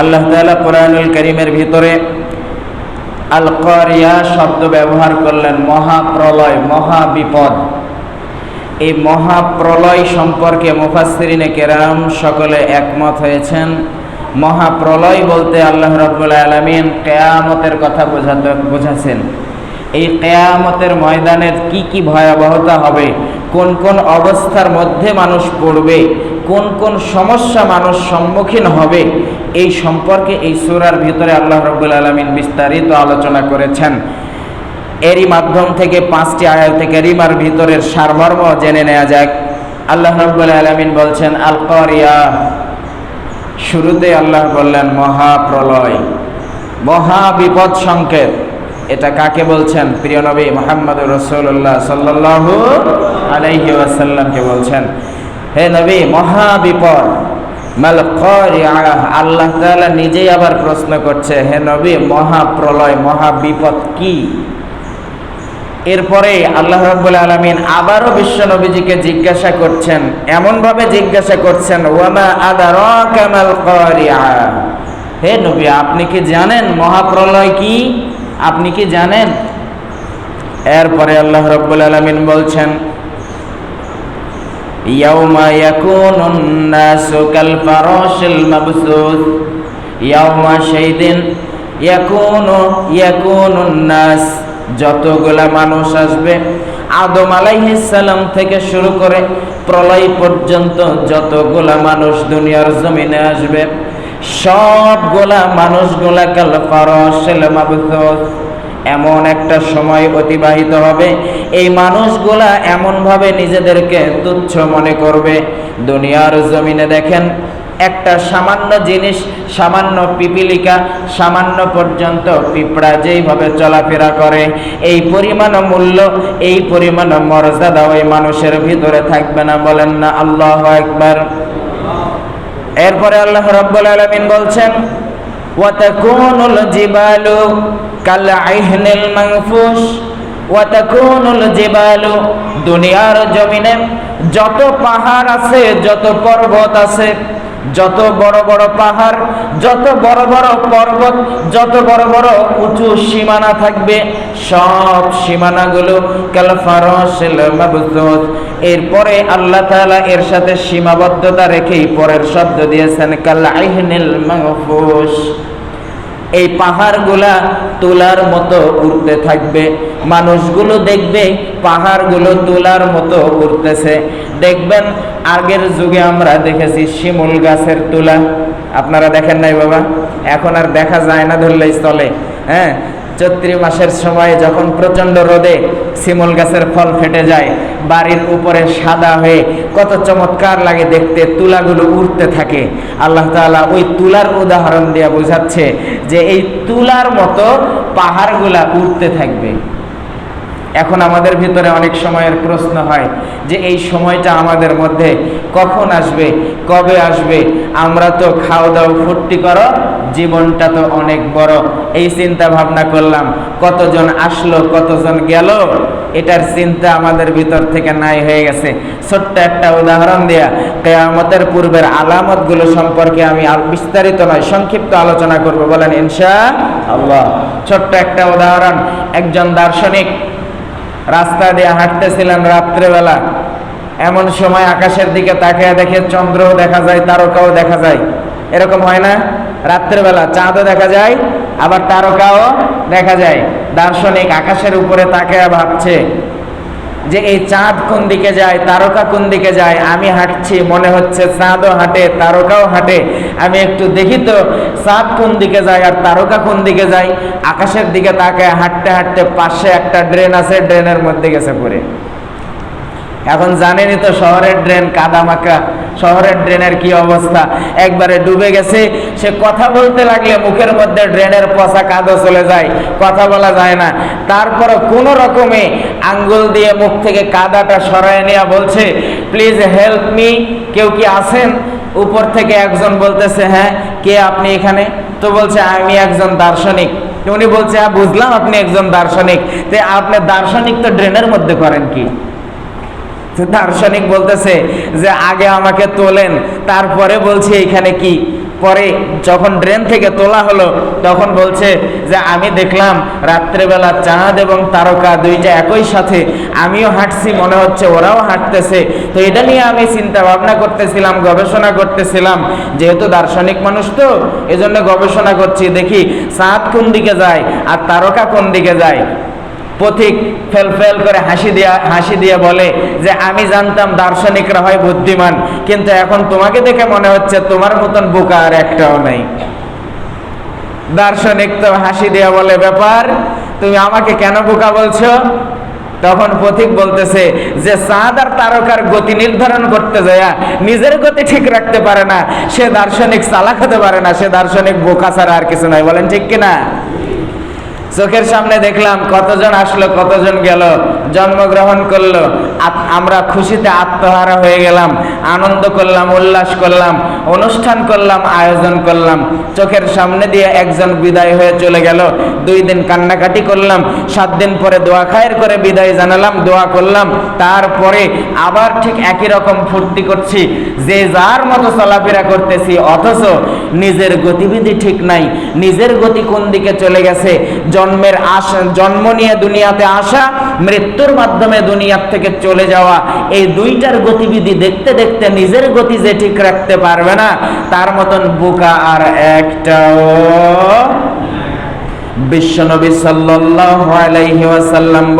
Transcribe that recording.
আল্লাহ তাআলা কোরআনুল করিমের ভিতরে আল করিয়া শব্দ ব্যবহার করলেন মহাপ্রলয়, মহাবিপদ। এই মহাপ্রলয় সম্পর্কে মুফাসসিরিনে কেরাম সকলে একমত হয়েছেন। মহাপ্রলয় বলতে আল্লাহ রব্বুল আলমিন কেয়ামতের কথা বোঝাতে বোঝাছেন। এই কেয়ামতের ময়দানের কি কি ভয়াবহতা হবে কোন কোন অবস্থার মধ্যে মানুষ পড়বে, কোন কোন সমস্যা মানুষ সম্মুখীন হবে, এই সম্পর্কে এই সুরার ভিতরে আল্লাহ রব্বুল আলমিন বিস্তারিত আলোচনা করেছেন। এরই মাধ্যম থেকে পাঁচটি আয়াত থেকে রিমার ভিতরের সারমর্ম জেনে নেওয়া যাক। আল্লাহ রব্বুল আলমিন বলছেন আল করিয়া শুরুতে আল্লাহ বললেন, মহাপ্রলয় মহা বিপদ সংকেত এটা কাকে বলছেন? প্রিয় নবী মোহাম্মদ রসুল্লাহ সাল্লাহ আলাইহি ওয়াসাল্লামকে বলছেন, হে নবী, মহা বিপদ। আল্লাহ নিজেই আবার প্রশ্ন করছে, হে নবী, মহা প্রলয়, মহা বিপদ কি? এরপরে আল্লাহ রাব্বুল আলামিন আবারও বিশ্ব নবীজিকে জিজ্ঞাসা করছেন, এমনভাবে জিজ্ঞাসা করছেন, ওয়ামা আদারাকা মাল হে নবী, আপনি কি জানেন মহাপ্রলয় কি? আপনি কি জানেন? এরপরে আল্লাহ রাব্বুল আলামিন বলছেন, ইয়াউমা ইয়াকুনুন নাসু কাল ফারাশিল মাবসুস, ইয়াউমা সেই দিন ইয়াকুনু ইয়াকুনুন যতগুলা মানুষ আসবে, আদম আলাইহিসাল্লাম থেকে শুরু করে প্রলয় পর্যন্ত যতগুলা মানুষ দুনিয়ার জমিনে আসবে সবগুলা মানুষগুলা কাল মাবসুস এমন একটা সময় অতিবাহিত হবে। এই মানুষগুলা এমনভাবে নিজেদেরকে তুচ্ছ মনে করবে। দুনিয়ার জমিনে দেখেন, একটা সামান্য জিনিস, সামান্য পিপিলিকা, সামান্য পর্যন্ত পিঁপড়া যেইভাবে চলাফেরা করে, এই পরিমাণ মূল্য, এই পরিমাণ মর্যাদা ওই মানুষের ভিতরে থাকবে না। বলেন না, আল্লাহ একবার এরপরে আল্লাহ রব্বুল আলমিন বলছেন, ওয়াতাকুনুল জিবালু কাল আইহনিল মাংফুস ওয়াতাকুনুল জিবালু দুনিয়ার জমিনে যত পাহাড় আছে, যত পর্বত আছে, যত বড় বড় পাহাড়, যত বড় বড় পর্বত, যত বড় বড় উঁচু সীমানা থাকবে, সব সীমানাগুলো ক্যালফারসেল মাবসুস এরপরে আল্লাহ তাআলা এর সাথে সীমাবদ্ধতা রেখেই পরের শব্দ দিয়েছেন, কাল এই পাহাড়গুলা তোলার মতো উঠতে থাকবে। মানুষগুলো দেখবে পাহাড়গুলো তোলার মতো উঠতেছে দেখবেন, আগের যুগে আমরা দেখেছি শিমুল গাছের তোলা। আপনারা দেখেন নাই বাবা? এখন আর দেখা যায় না ধরলেই চলে হ্যাঁ? চৈত্রি মাসের সময় যখন প্রচণ্ড রোদে শিমুল গাছের ফল ফেটে যায়, বাড়ির উপরে সাদা হয়ে কত চমৎকার লাগে দেখতে, তুলাগুলো উঠতে থাকে। আল্লাহ তালা ওই তুলার উদাহরণ দিয়ে বোঝাচ্ছে যে এই তুলার মতো পাহাড়গুলা উঠতে থাকবে। এখন আমাদের ভিতরে অনেক সময়ের প্রশ্ন হয় যে এই সময়টা আমাদের মধ্যে কখন আসবে, কবে আসবে? আমরা তো খাওয়া দাওয়া ফুর্তি করো, জীবনটা তো অনেক বড়। এই চিন্তা ভাবনা করলাম, কতজন আসলো, কতজন গেল? এটার চিন্তা আমাদের ভিতর থেকে নাই হয়ে গেছে। ছোট্ট একটা উদাহরণ দেয়া, কেয়ামতের পূর্বের আলামতগুলো সম্পর্কে আমি বিস্তারিত নয়, সংক্ষিপ্ত আলোচনা করব। বলেন, ইনশা আল্লাহ। ছোট্ট একটা উদাহরণ, একজন দার্শনিক রাস্তা দিয়ে হাঁটতেছিলেন রাত্রেবেলা। এমন সময় আকাশের দিকে তাকিয়ে দেখে চন্দ্রও দেখা যায়, তারকাও দেখা যায়। এরকম হয় না? রাত্রেবেলা চাঁদও দেখা যায়, আবার তারকাও দেখা যায়। দার্শনিক আকাশের উপরে তাকিয়ে ভাবছে যে এই চাঁদ কোন দিকে যায়, তারকা কোন দিকে যায়, আমি হাঁটছি, মনে হচ্ছে চাঁদও হাঁটে, তারকাও হাঁটে। আমি একটু দেখি তো, চাঁদ কোন দিকে যায় আর তারকা কোন দিকে যায়? আকাশের দিকে তাকে হাঁটতে হাঁটতে পাশে একটা ড্রেন আছে, ড্রেনের মধ্যে গেছে পড়ে। এখন জানেনই তো শহরের ড্রেন কাদা মাকা শহরের ড্রেনের কি অবস্থা? একবারে ডুবে গেছে। সে কথা বলতে লাগলে মুখের মধ্যে ড্রেনের পচা কাদো চলে যায়। কথা বলা যায় না। তারপরে কোনো রকমে আঙ্গুল দিয়ে মুখ থেকে কাদাটা সরায় নেওয়া বলছে, প্লিজ হেল্প মি। কেউ কি আছেন? উপর থেকে একজন বলতেছে হ্যাঁ কে আপনি এখানে? তো বলছে, আমি একজন দার্শনিক। উনি বলছে হ্যাঁ বুঝলাম আপনি একজন দার্শনিক। তো আপনি দার্শনিক তো ড্রেনের মধ্যে করেন কি? দার্শনিক বলতেছে যে, আগে আমাকে তোলেন, তারপরে বলছি এখানে কি? পরে যখন ড্রেন থেকে তোলা হলো, তখন বলছে যে, আমি দেখলাম রাত্রেবেলা চাঁদ এবং তারকা দুইটা একই সাথে, আমিও হাঁটছি, মনে হচ্ছে ওরাও হাঁটতেছে। তো এটা নিয়ে আমি চিন্তা ভাবনা করতেছিলাম, গবেষণা করতেছিলাম। যেহেতু দার্শনিক মানুষ তো, এজন্য গবেষণা করছি, দেখি চাঁদ কোন দিকে যায় আর তারকা কোন দিকে যায়। পথিক ফেল ফেল করে হাসি দিয়া, হাসি দিয়ে বলে যে, আমি জানতাম দার্শনিকরা হয় বুদ্ধিমান, কিন্তু এখন তোমাকে দেখে মনে হচ্ছে তোমার মতন বোকা আর একটাও নেই। দার্শনিক তো হাসি দিয়ে বলে, ব্যাপার, তুমি আমাকে কেন বোকা বলছো? তখন পথিক বলতেছে যে চাঁদ আর তারকার গতি নির্ধারণ করতে যায় নিজের গতি ঠিক রাখতে পারে না। সে দার্শনিক চালাক হতে পারে না, সে দার্শনিক বোকা ছাড়া আর কিছু নাই। বলেন, ঠিক কিনা? চোখের সামনে দেখলাম কতজন আসলো কতজন গেল। জন্মগ্রহণ করল। আমরা খুশিতে আত্মহারা হয়ে গেলাম, আনন্দ করলাম, উল্লাস করলাম, অনুষ্ঠান করলাম, আয়োজন করলাম। চোখের সামনে দিয়ে একজন বিদায় হয়ে চলে গেল। দুই দিন কান্নাকাটি করলাম, সাত দিন পরে দোয়া খায়ের করে বিদায় জানালাম, দোয়া করলাম। তারপরে আবার ঠিক একই রকম ফুর্তি করছি, যে যার মতো চলাফেরা করতেছি, অথচ নিজের গতিবিধি ঠিক নাই। নিজের গতি কোন দিকে চলে গেছে? জন্মের আশা, জন্ম নিয়ে দুনিয়াতে আসা মৃত্যুর মাধ্যমে দুনিয়ার থেকে চলে যাওয়া এই দুইটার গতিবিধি দেখতে দেখতে নিজের গতি যে ঠিক রাখতে পারবে না, তার মতন বোকা আর একটাও বিশ্বনবী সাল্লাল্লাহু আলাইহি ওয়াসাল্লাম